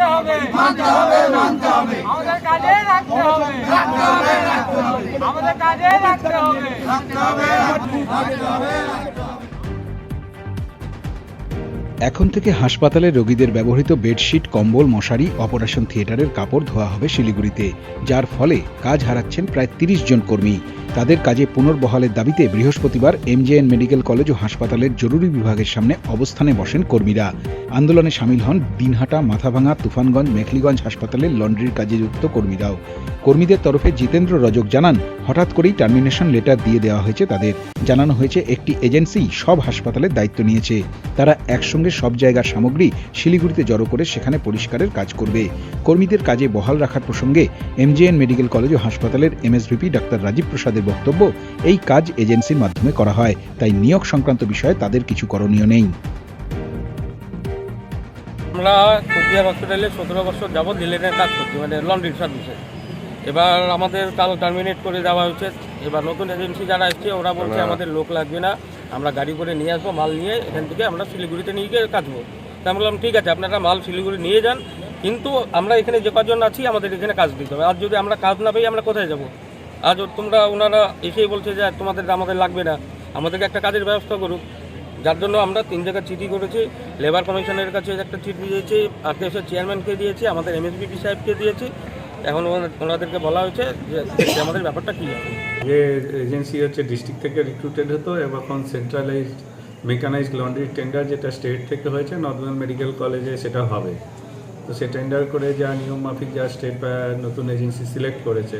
রাখতে হবে। আমাদের কাজে রাখতে হবে। আমাদের কাজে রাখতে হবে। এখন থেকে হাসপাতালে রোগীদের ব্যবহৃত বেডশিট কম্বল মশারি অপারেশন থিয়েটারের কাপড় ধোয়া হবে শিলিগুড়িতে। যার ফলে কাজ হারাচ্ছেন প্রায় তিরিশ জন কর্মী। তাদের কাজে পুনর্বহালের দাবিতে বৃহস্পতিবার এমজেএন মেডিকেল কলেজ ও হাসপাতালের জরুরি বিভাগের সামনে অবস্থানে বসেন কর্মীরা। আন্দোলনে সামিল হন দিনহাটা, মাথাভাঙা, তুফানগঞ্জ, মেখলিগঞ্জ হাসপাতালের লন্ড্রির কাজে যুক্ত কর্মীরাও। কর্মীদের তরফে জিতেন্দ্র রজক জানান, হঠাৎ করেই টার্মিনেশন লেটার দিয়ে দেওয়া হয়েছে তাদের। জানানো হয়েছে একটি এজেন্সি সব হাসপাতালের দায়িত্ব নিয়েছে। তারা একসঙ্গে সব জায়গার সামগ্রী শিলিগুড়িতে জড়ো করে সেখানে পরিষ্কারের কাজ করবে। কর্মীদের কাজে বহাল রাখার প্রসঙ্গে এমজেএন মেডিকেল কলেজ ও হাসপাতালের এমএসভিপি ডাক্তার রাজীব প্রসাদের বক্তব্য এই কাজ এজেন্সির মাধ্যমে করা হয় তাই নিয়োগ সংক্রান্ত বিষয়ে তাদের কিছু করণীয় নেই। আমরা কোচবিহার হসপিটালে সতেরো বছর যাবৎ লিলেনের কাজ করছি মানে লন্ড্রি সার্ভিসে। এবার আমাদের কাল টার্মিনেট করে দেওয়া হয়েছে এবার নতুন এজেন্সি যারা এসছে ওরা বলছে আমাদের লোক লাগবে না আমরা গাড়ি করে নিয়ে আসব মাল নিয়ে এখান থেকে আমরা শিলিগুড়িতে নিয়ে গিয়ে কাজবো তা আমি বললাম ঠিক আছে আপনারা মাল শিলিগুড়ি নিয়ে যান কিন্তু আমরা এখানে যে কজন আছি আমাদের এখানে কাজ দিতে হবে। আর যদি আমরা কাজ না পাই আমরা কোথায় যাব? আজ তোমরা ওনারা এসেই বলছে যে তোমাদের আমাদের লাগবে না। আমাদেরকে একটা কাজের ব্যবস্থা করুক। যার জন্য আমরা তিন জায়গায় চিঠি করেছি। লেবার কমিশনের কাছে একটা চিঠি দিয়েছি। আর আরকেএসের চেয়ারম্যানকে দিয়েছি। আমাদের এমএসবিপি সাহেবকে দিয়েছি। এখন ওনাদেরকে বলা হয়েছে যে আমাদের ব্যাপারটা কী? যে এজেন্সি হচ্ছে ডিস্ট্রিক্ট থেকে রিক্রুটেড হতো এখন সেন্ট্রালাইজড মেকানাইজড লন্ড্রি টেন্ডার যেটা স্টেট থেকে হয়েছে নর্থবেঙ্গল মেডিকেল কলেজে সেটা হবে। তো সে টেন্ডার করে যা নিয়ম মাফিক যা স্টেট নতুন এজেন্সি সিলেক্ট করেছে।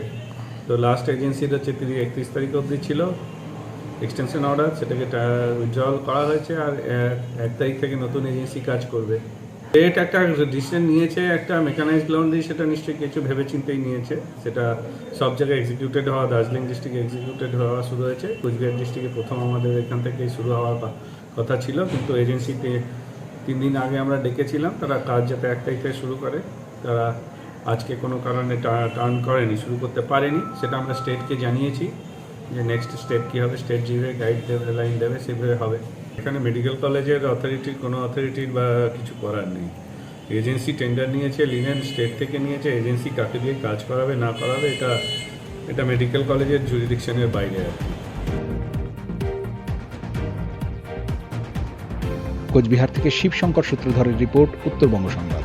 তো লাস্ট এজেন্সির হচ্ছে তিরিশ একত্রিশ তারিখ অবধি ছিল। এক্সটেনশন অর্ডার সেটাকে উইথড্রল করা হয়েছে আর এক- তারিখ থেকে নতুন এজেন্সি কাজ করবে। স্টেট একটা ডিসিশন নিয়েছে, একটা মেকানাইজড লন্ড্রি সেটা নিশ্চয়ই কিছু ভেবেচিন্তেই নিয়েছে। সেটা সব জায়গায় এক্সিকিউটেড হওয়া দার্জিলিং ডিস্ট্রিক্টে এক্সিকিউটেড হওয়া শুরু হয়েছে। কুচবিহার ডিস্ট্রিক্টে প্রথম আমাদের এখান থেকে শুরু হওয়ার কথা ছিল। কিন্তু এজেন্সিতে তিন দিন আগে আমরা ডেকেছিলাম, তারা কাজ যাতে এক তারিখ থেকে শুরু করে, তারা আজকে কোনো কারণে টার্ন করেনি, শুরু করতে পারেনি, সেটা আমরা স্টেটকে জানিয়েছি যে নেক্সট স্টেপ কী হবে, স্টেট যেভাবে গাইড দেবে, লাইন দেবে, সেভাবে হবে। এখানে মেডিকেল কলেজের অথরিটির কোনো অথরিটির বা কিছু করার নেই। এজেন্সি টেন্ডার নিয়েছে, লিনেন স্টেট থেকে নিয়েছে, এজেন্সি কাকে দিয়ে কাজ করাবে, না করাবে, এটা এটা মেডিকেল কলেজের জুরিডিকশনের বাইরে আর কোচবিহার থেকে শিবশঙ্কর সূত্রধরের রিপোর্ট, উত্তরবঙ্গ সংবাদ।